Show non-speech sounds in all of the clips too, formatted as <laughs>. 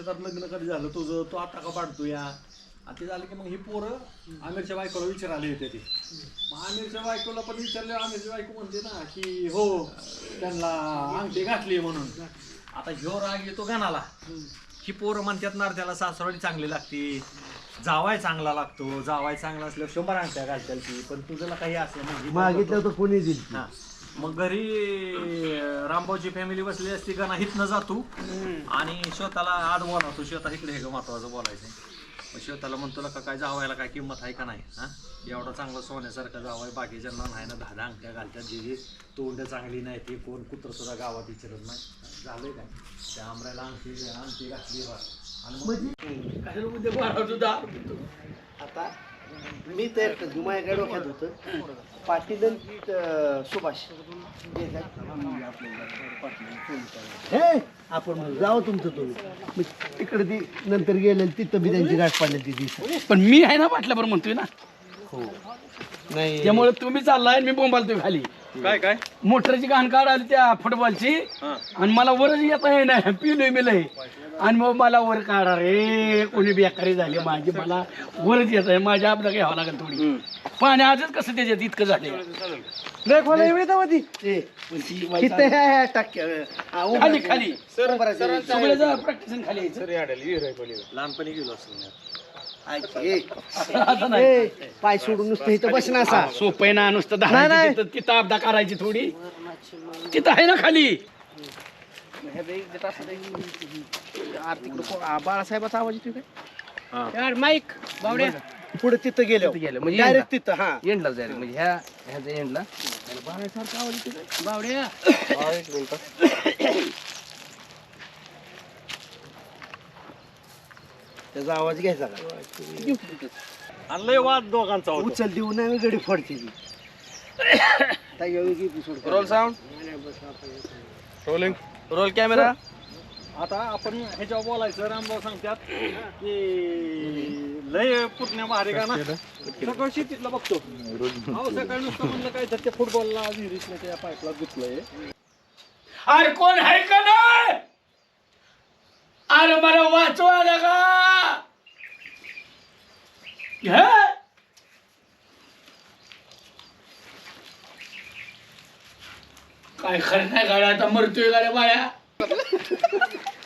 "आता लग्न कधी झालं तुझं? तू आता का पाडतो या? आणि ते झालं की मग ही पोरं आमिरच्या बायकोला विचारायला येते ती. मग आमिरच्या बायकोला पण विचारले आमिरची बायको म्हणते ना की हो त्यांना अंगठी घातली म्हणून. आता ह्यो राग येतो गाणाला ही पोरं म्हणतात ना त्याला सासरवाडी चांगली लागते. जावाय चांगला लागतो. जावाय चांगला असल्यावर शंभर अंगठ्या घालतात ती. पण तुझ्याला काही असलं म्हणजे मागितलं तर कोणी दिल हा. मग घरी रामभाऊची फॅमिली बसली असती का नाही न जातो. आणि स्वतःला आड बोलावतो. स्वतः इकडे हे ग महत्वाचं बोलायचं. मग स्वतःला म्हणतो का काय जावायला काय किंमत आहे का नाही? हा? एवढा चांगला सोन्यासारखा जावाय. बाकीच्यांना नाही ना दहा दहा अंगठ्या घालतात. जे जे तोंड चांगली नाही ते कोण कुत्र सुद्धा गावात विचारत नाही. झालंय काय? त्या आमऱ्याला अंगठी अंगठी घातली बा. आणि पितो. आता मी करतो माझ्या डोक्यात होतं. पाटील सुभाष. हे आपण जाऊ तुमचं तुम्ही. मग तिकडे ती नंतर गेले तिथं बी त्यांची गाठ पाडली ती दिवस पण मी आहे ना पाटल्यावर म्हणतोय ना. नाही. त्यामुळे तुम्ही चाललाय आणि मी बोंबालतोय खाली. काय काय? मोटरची घाण काढ आली त्या फुटबॉलची. हा. आणि मला वरच येता येईना पिलोय मिलय आणि मग मला वर काढा रे कोणी बेकारी झाली माझी मला वरच येत आहे माझ्या आपलं घ्यावं लागेल थोडी. पाणी आजच कसं त्याच्यात इतकं झाले ए, किती आहे टाक्या हा, उभा खाली. खाली. सगळे प्रॅक्टिस खाली लहानपणी गेलो असं पाय सोडून नुसतं इथं बस ना असा. सोपं आहे ना नुसतं नाही, दहा नाही. तिथं तिथं अपदा करायची थोडी. तिथं आहे ना खाली. बाळासाहेबाचा आवाज येतोय हा. माईक बावड्या. पुढे तिथं गेलो तिथं गेलं, म्हणजे डायरेक्ट तिथं हा. एंडला जाईल म्हणजे ह्या ह्याचा एंडला? बावड्या. त्याचा आवाज घ्यायचा का? आणि लय वाद दोघांचा होता. उचल देऊ नाही गडी फोडते. रोल साऊंड रोल कॅमेरा आता आपण ह्याच्यावर बोलायचं रामभाऊ सांगतात की लय पुतण्या भारी का ना? सकाळ शेतीतला बघतो. अहो सकाळी नुसतं म्हणलं काय तर ते फुटबॉलला विहिरीतल्या त्या पाईपला गुतलंय. अरे कोण आहे का नाही? अरे मला वाचवायला का? हे? काय खरं नाही गाड्या आता मरतोय गाड्या बाया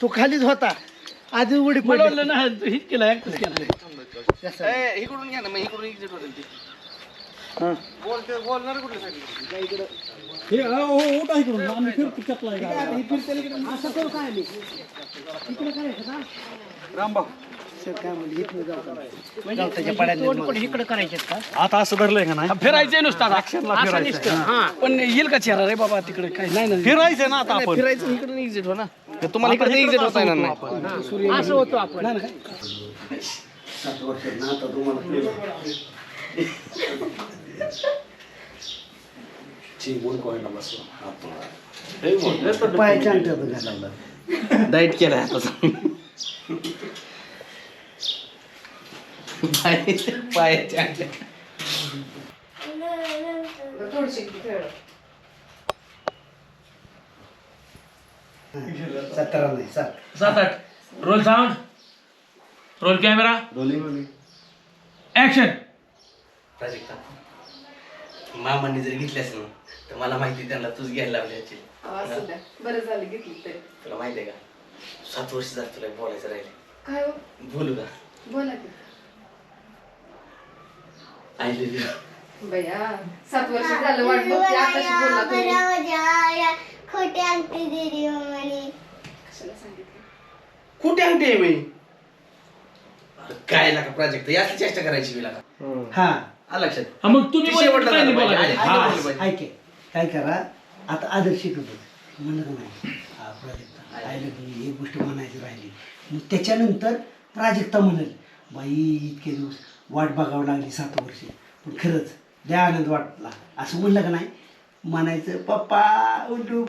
तो खालीच होता. आधी उडी पडली. ना हिट केला इकडून घ्या ना मग इकडून एक्झिट होतील ते. हे. हो इकडून. आम्ही फिरतो सर काय का? जाऊ त्याच्या पाड्यात पण इकडे करायचे का? आता असं धरलंय का नाही? फिरायचंय नुसतं. असं नुसतं, हा. पण येईल का चेहरा? रे बाबा तिकडे काय नाही ना. फिरायचं ना आता आपण. फिरायचं इकडून एक्झिट हो ना. तर तुम्हाला इकडे एक्झिट होता येणार नाही. असं होतो आपण. सात वर्षात ना आता तुम्हाला पायाच्या अंगठ्यात घालावला डाईट केलाय आता. पायाच्या. सतरा नाही सात सात आठ. Roll sound roll camera action Prajakta मामांनी जर घेतली असेल ना तर मला माहिती त्यांना तूच घ्यायला लावली याची. असं द्या. बरं झालं घेतली तरी. तुला माहिती आहे का? सात वर्ष झालं तुला बोलायचं राहिले काय हो? बोलू का? बोला की. आय लव्ह यू बया सात वर्ष झालं वाट बघते आताशी बोलला तुम्ही. खोटे अंगठी दिली म्हणे कशाला सांगितलं? कुठे अंगठी आहे मी? काय लागा प्राजक्त याची चेष्टा करायची मी लागा. हा आलं लक्षात. मग तुम्ही ती शेवटला पाहिजे. हा. पाहिजे. ऐके काय करा आता आदर शिकवतो म्हणलं का नाही? हा प्राजक्ता आय लव्ह यू ही गोष्ट म्हणायची राहिली. मग त्याच्यानंतर प्राजक्ता म्हणाल बाई इतके दिवस वाट बघावं लागली सात वर्ष. पण खरंच लय आनंद वाटला. असं म्हणलं का नाही? म्हणायचं पप्पा उलटू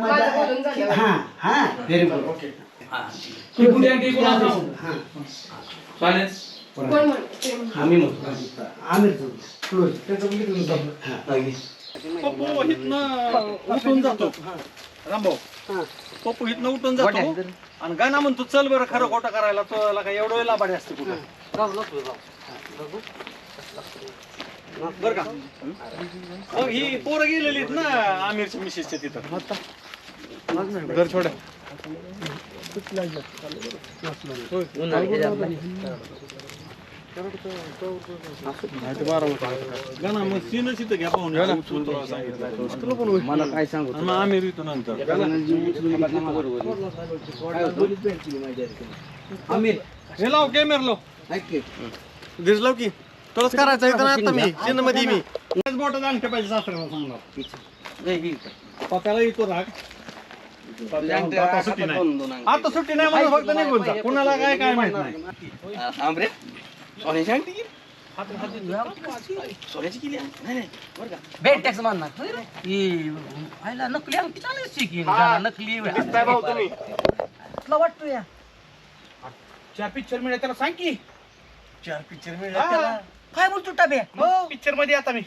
माझं बोलून मजा. हा हा व्हेरी गुड हा. ही. हा म्हणतो. म्हणतो. आम्ही म्हणतो हा, इथनं उठून जातो. रामभाऊ हा. पप्पू इथनं उठून जातो. आणि गाणं म्हणतो चल बरं खरं खोटं करायला तो काय एवढं लाभाडी असते कुठं? बरं का? मग ही पोरं गेलेली आहेत ना आमिरच्या मिसेसच्या तिथं. घर छोड गाणं मग सीनच इथं घ्या पाहून मला काय सांगू मग नंतर हे लाव कॅमेरा लाव दिसलो की तुलाच करायचं आहे तर आता मी चिन्हमध्ये मी मोठं जाणते पाहिजे सासऱ्याला सांगणार पप्याला येतो राग आता सुट्टी नाही आता सुट्टी नाही म्हणून फक्त निघून जा कुणाला काय काय माहीत नाही आमरे सोन्याची अंगठी केली सोन्याची केली नाही नाही बरं का बेड टॅक्स मारणार आयला नकली अंगठी शिकी नकली भाऊ तुम्ही तुला वाटतो या चार पिक्चर मिळाले त्याला सांग की चार पिक्चर त्याला काय बोलतो टाबे पिक्चरमध्ये आता मी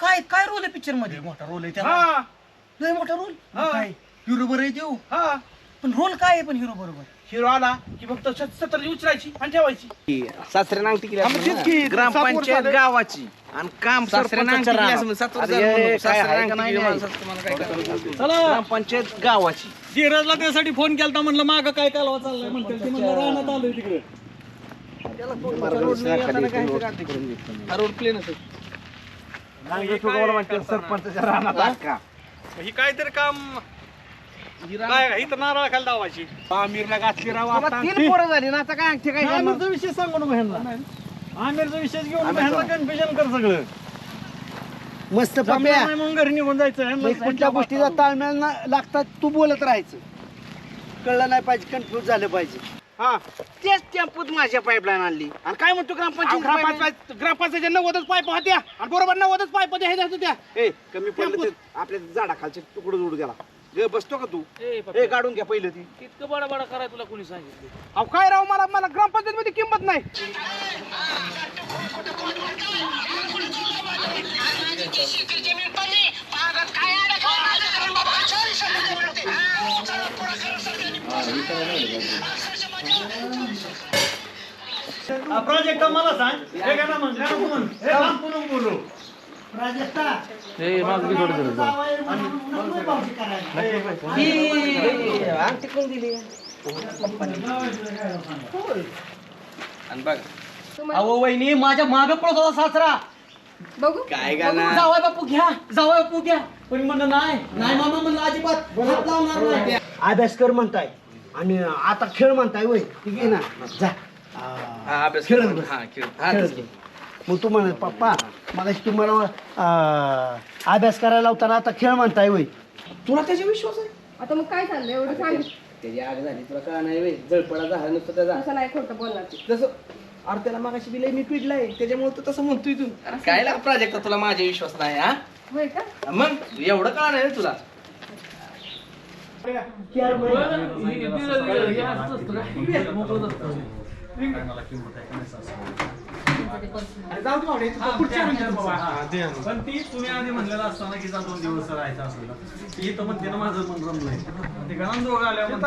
काय काय रोल आहे पिक्चरमध्ये मोठा रोल आहे त्याला लय मोठा रोल काय हिरो बरोबर आहे देऊ पण रोल काय आहे पण हिरो बरोबर हिरो आला की फक्त सत्तर उचलायची आणि ठेवायची. सासऱ्यानं अंगठी केली ग्रामपंचायत गावाची. आणि काम ग्रामपंचायत गावाची. धीरजला त्यासाठी फोन केलता म्हणलं माग काय कालवा चाललाय म्हणते ते म्हणलं राहण्यात आलोय तिकडे. रोड प्लेन ही काहीतरी काम काय इथं नारळ खाली दावायची आमिरला घातली राव आता. तीन पोरं झाली ना आता काय अंगठी काय आमिरचा विषय सांगू नको ह्यांना. आमिरचा विषय घेऊन ह्यांना कन्फ्युजन कर सगळं. मस्त पप्या घरी निघून जायचं कुठल्या गोष्टीचा ताळमेळ ना लागतात तू बोलत राहायचं. कळलं नाही पाहिजे कन्फ्युज झालं पाहिजे. हा. तेच टेम्पोत माझ्या पाईपलाईन आणली. आणि काय म्हणतो ग्रामपंचायत ग्रामपंचायत ग्रामपंचायतच्या नव्वदच पाईप होत्या आणि बरोबर नव्वदच पाईप होत्या ए कमी पडलं आपल्या झाडाखालचे तुकडं जोडू द्याला. ग बसतो का तू? ए काढून घ्या पहिलं ती. इतकं बडा बडा कराय तुला कोणी सांगितलं? अहो काय राव मला मला ग्रामपंचायत मध्ये किंमत नाही. प्रोजेक्ट मला सांग. हे गाणं म्हण गाणं म्हण हे थांब पुन्हा बोलू. अहो वहिनी माझ्या मागे पळत होता सासरा. बघू. काय गाणं? जावाय बापू घ्या. जावाय बापू घ्या. पण म्हणलं नाही नाही मामा म्हणलं अजिबात हात लावणार नाही. अभ्यास कर म्हणताय. आणि आता खेळ म्हणताय वय. ठीक आहे ना? जा. आ, हा अभ्यास. हा खेळ. मग तू म्हण पप्पा मग तुम्हाला आ, अभ्यास करायला लावताना आता खेळ म्हणताय वय तुला त्याच्या विश्वास आहे? आता मग काय चाललंय? एवढं सांग. त्याची आग झाली. तुला काय नाही वे जळपडा झाला नुसतं त्याचा. असं नाही खोटं बोलणार जसं अरे त्याला मागाशी बिलय मी पिडलाय. त्याच्यामुळे तू तसं म्हणतोय तू. काय लाग प्राजक्त तुला माझा विश्वास नाही हा? होय का? मग एवढं कळा नाही रे तुला. पण ती तुम्ही आधी म्हणलेलं असताना की जा दोन दिवस राहायचं असलेलं ती तर म्हणते ना माझं मन रमलंय ते गाणं दोघं आल्या इकडे मागू.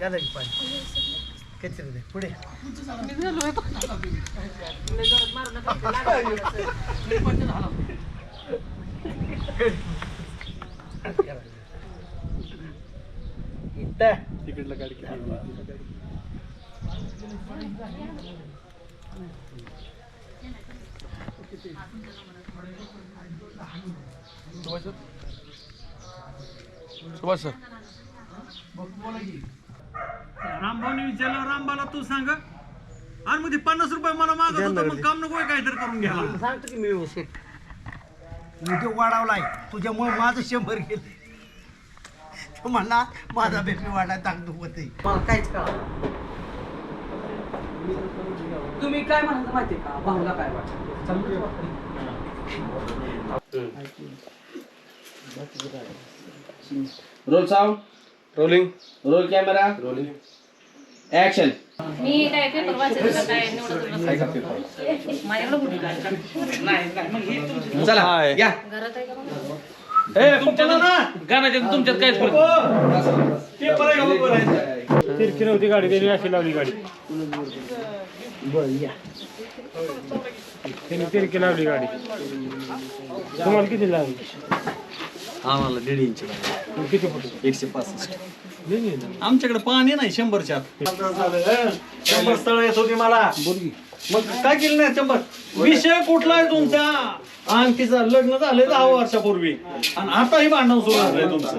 याला की पाणी. कचरे दे पुढे. इथं. तिकडलं गाडी सुभाष सर रामभाऊने विचारलं रामबाला तू सांग आणि मग ते पन्नास रुपये मला मागत होतं मग काम नको काहीतरी करून घ्यायला. सांगतो की मी व्यवस्थित. व्हिडिओ वाढवलाय. तुझ्यामुळे माझं शंभर गेले. तो म्हणला माझा बेपी वाढायला ताकद होते मला काहीच कळा तुम्ही काय म्हणाल माहिती का? भाऊला काय वाटतं? Roll sound? Rolling roll camera rolling action मी काय पेपर वाचायचं का काय? निवडत बसले. माझ्याकडे कुठे काय? चला या. घरात आहे का मग? गाण्याच्या तुमच्यात काहीच फरक तिरकी नव्हती गाडी त्यांनी अशी लावली गाडी. त्यांनी तिरकी लावली गाडी. तुम्हाला किती लागली आम्हाला दीड इंच किती फुट? एकशे पासष्ट. आमच्याकडे पाणी नाही शंभरच्या. आत. शंभर स्थळ येत होती मला. मग काय केलं नाही शंभर? विषय कुठला आहे तुमचा? अंगठीचं लग्न झालंय दहा वर्षापूर्वी. आणि आताही भांडण सुरू झालंय तुमचं.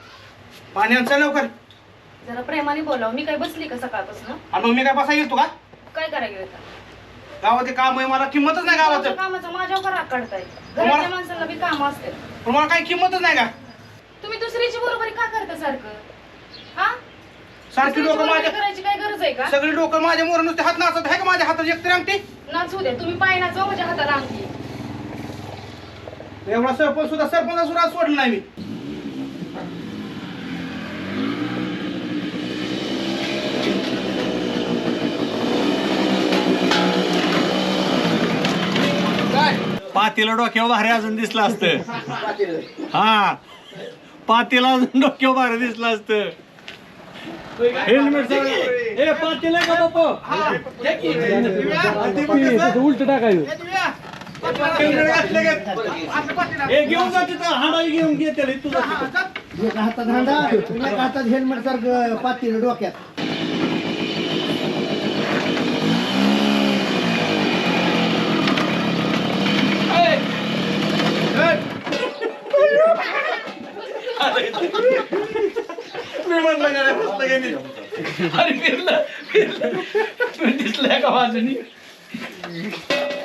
पाण्यात चल लवकर. जरा प्रेमाने बोलाव. मी काय बसली का सकाळपासून? आणि मग मी काय बसा येतो का? काय करायला गेलं गावात ते काम आहे मला किंमतच नाही गावाचं कामाचा माझ्यावर का राग काढताय. घरातल्या माणसाला बी काम असते पण मला काही किंमतच नाही का? तुम्ही दुसऱ्याची बरोबरी का करता सारखं? हा? सारखी दुसऱ्याची लोक बरोबरी माझ्या करायची काय गरज आहे का? सगळी लोक माझ्या मोर नुसते हात नाचत आहे का माझ्या हातात एक तरी अंगठी? नाचू दे. तुम्ही पाय नाचवा माझ्या हाताला अंगठी. एवढा सरपंच सुद्धा सरपंच सुद्धा सोडलं नाही मी. पातीला डोक्यावर भारी अजून दिसलं असतं. हा. पातीला अजून डोक्यावर भारी दिसलं असतं. हेल्मेट ए पातीला का बापा उलट टाकायचं. ए घेऊन जा तिथं. घेऊन तुझा हांडा हातात हेल्मेट सारखं पातील डोक्यात. मी म्हणलं का घे नी. अरे फिरलं फिरलं दिसलंय का बाजूनी.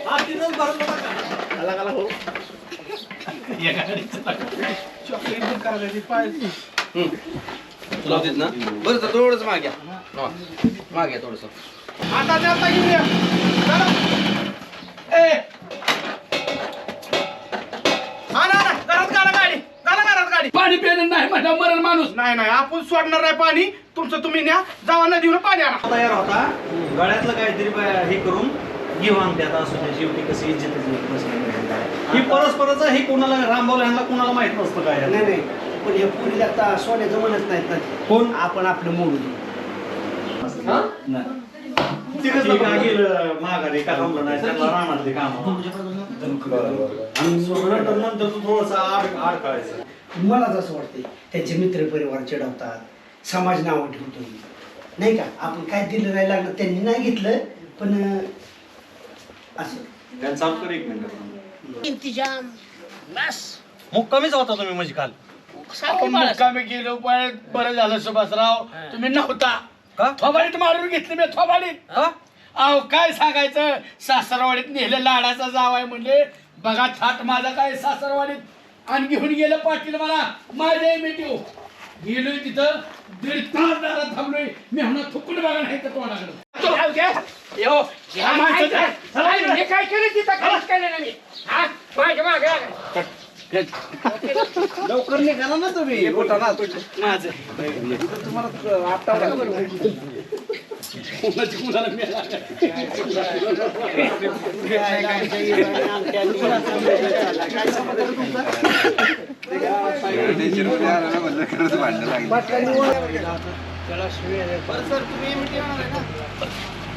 हा. या गाडीचं तुला होतीच ना? बरं तर थोडंच माग्या माग्या थोडस. आता. ए हा ना ना, घरात घाला गाडी गाडी पाणी पिणं नाही माझा मरण माणूस. नाही नाही आपण सोडणार नाही पाणी. तुमचं तुम्ही न्या जावा नदीवर पाणी आणा. तयार होता. गळ्यातलं काहीतरी बा- हे करून घेऊ त्यात असू द्या शेवटी कशी इज्जत ही परस्परच ही कोणाला रामभाऊ यांना कोणाला माहीत नसतं काय नाही नाही. पण या पुरीला आता सोन्याचं म्हणत नाहीत ना कोण? आपण आपलं मोडू दे ती काय गेलं माघारी का थांबलं नाही त्यांना राहणार काम. आणि नंतर नंतर तू थोडस आड आड काढायचं मला असं वाटतंय त्यांचे मित्र परिवार चिडवतात समाज नावं ठेवतो नाही का? आपण काय दिलं नाही लागलं त्यांनी नाही घेतलं पण असं. त्यांचा एक मिनिट मग कमीच होता तुम्ही म्हणजे काल. आपण मुक्कामी गेलो पण बरं झालं सुभाषराव. तुम्ही नव्हता. का? थोबाडीत मारून घेतली मी थोबाडीत. अहो काय सांगायचं? सासरवाडीत नेलं लाडाचा जावाय म्हणले. बघा थाट माझा काय सासरवाडीत? आणि घेऊन गेलं पाटील मला. माझे मिटिओ गेलोय तिथं. दीड तास दारात थांबलोय. मी म्हणा थुकून बघा नाही तर तोंडाकडे यो या माणसाचं- चला इकडे. काय केलं तिथं? काहीच केलं नाही हा माझ्या मागे आलं. <laughs> लवकर निघाला ना तुम्ही. माझं. कोणाची कुणाला मिळाला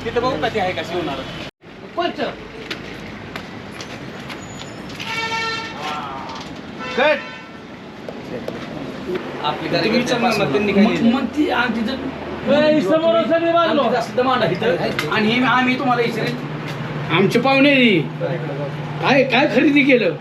तिथं बघू का ते आहे का शिवणार पंच कट आपली मग ती आमची आणि हे आम्ही तुम्हाला आमचे पाहुणे. काय काय खरेदी केलं?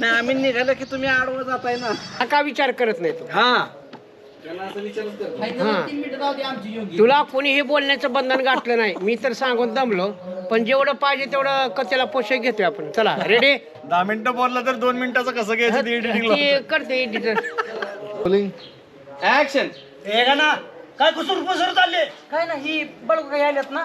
नाही आम्ही निघालं की तुम्ही आडवं जाताय ना. हा का विचार करत नाही तू? हा. तुला कोणीही बोलण्याचं बंधन गाठलं नाही. मी तर सांगून दमलो. पण जेवढं पाहिजे तेवढं कथेला पोषक घेतोय आपण. चला रेडी दहा मिनिटं बोलला तर दोन मिनिटाचं कसं घ्यायचं ते editing ला? करते एडिटर ऍक्शन हे का ना? काय कुसूर कुसूर चालले? काय ना ही बळक काही आल्यात ना?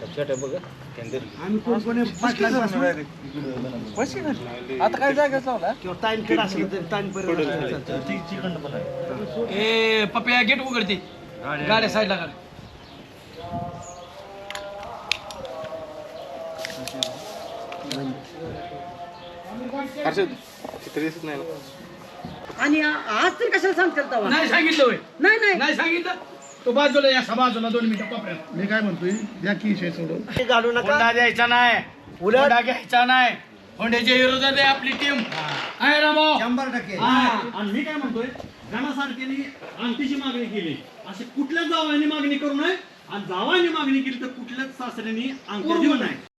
तुमच्या आला आत बस आम्ही कोणकोणी पाटलांना आता काय जागा लावला? किंवा ताईनकडे असलं तर ताईनपर्यंत असलं तर चालतं. ए पप्या गेट उघडते. गाड्या. साईडला काढ आणि आज तर कशाला सांगतात नाही सांगितलं होय. नाही नाही. नाही सांगितलं. तो बाजूला या बाजूला दोन मिनिटं कोपऱ्यात. मी काय म्हणतोय? द्या की विषय सोडून घालू नका. हुंडा द्यायचा नाही. उलट- हुंडा घ्यायचा नाही. हुंड्याच्या विरोधात आहे आपली टीम आहे रामो शंभर टक्के. आणि मी काय म्हणतोय? गणासारख्याने अंतीची मागणी केली. अशी कुठल्याच जावाने मागणी करू नये. आणि जावाने मागणी केली तर कुठल्याच सासऱ्याने अंगठी देऊ नये.